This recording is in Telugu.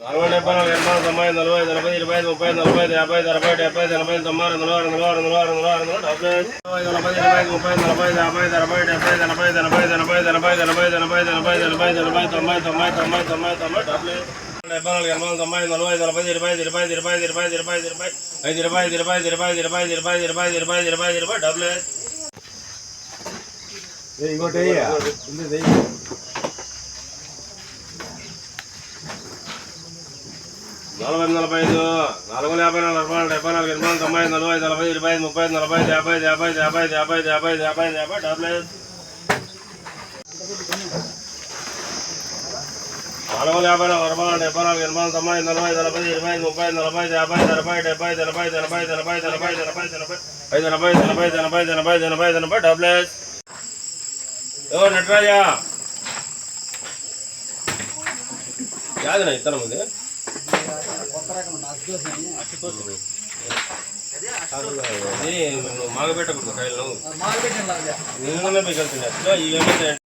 నలభై డెబ్బై నాలుగు ఎనభై తొంభై నలభై నలభై ఇరవై ఐదు ముప్పై నలభై ఐదు యాభై ఐదు అరవై డెబ్బై ఐదు ఎనభై తొంభై రెండు వందల రెండు వందల రెండు వందల రెండు వందల డెబ్బై ఐదు నలభై ఇరవై ఐదు ముప్పై నలభై ఐదు యాభై ఐదు అరవై డెబ్బై ఐదు ఎనభై ఐదు ఎనభై ఐదు ఎనభై ఐదు ఎనభై ఐదు ఎనభై ఐదు ఎనభై ఐదు ఎనభై ఐదు ఎనభై ఐదు ఎనభై తొంభై తొంభై తొంభై తొంభై తొంభై డెబ్బై డెబ్బై నాలుగు ఎనభై తొంభై నలభై ఐదు నలభై ఇరవై ఐదు ఇరవై ఐదు ఇరవై ఐదు ఇరవై ఐదు ఇరవై ఐదు ఇరవై ఐదు ఇరవై ఐదు ఇరవై ఐదు ఇరవై ఐదు ఇరవై ఐదు ఇరవై ఐదు ఇరవై ఐదు ఇరవై ఐదు ఇరవై ఐదు ఇరవై డెబ్బై ఇంకోటి నలభై నలభై ఐదు నాలుగు వందల యాభై నాలుగు అరవై డెబ్బై నాలుగు ఎనభై నాలుగు తొంభై నలభై ఐదు నలభై ఇరవై ఐదు ముప్పై ఐదు నలభై ఐదు యాభై ఐదు యాభై ఐదు యాభై ఐదు యాభై ఐదు యాభై ఐదు యాభై ఐదు యాభై డెబ్బై ఐదు నాలుగు వందల యాభై నాలుగు అరవై నాలుగు డెబ్బై నాలుగు ఎనభై తొంభై నలభై నలభై ఇరవై ఐదు ముప్పై నలభై యాభై నలభై డెబ్బై నలభై నలభై నలభై నలభై నలభై నలభై ఐదు నలభై నలభై నలభై నలభై నలభై నలభై డబ్బులు ఓ నటరాజా యాదన ఇతనం ఉంది మాగబెట్టకూడదు కాయలు మాగబెట్టిన ఇవేమైతే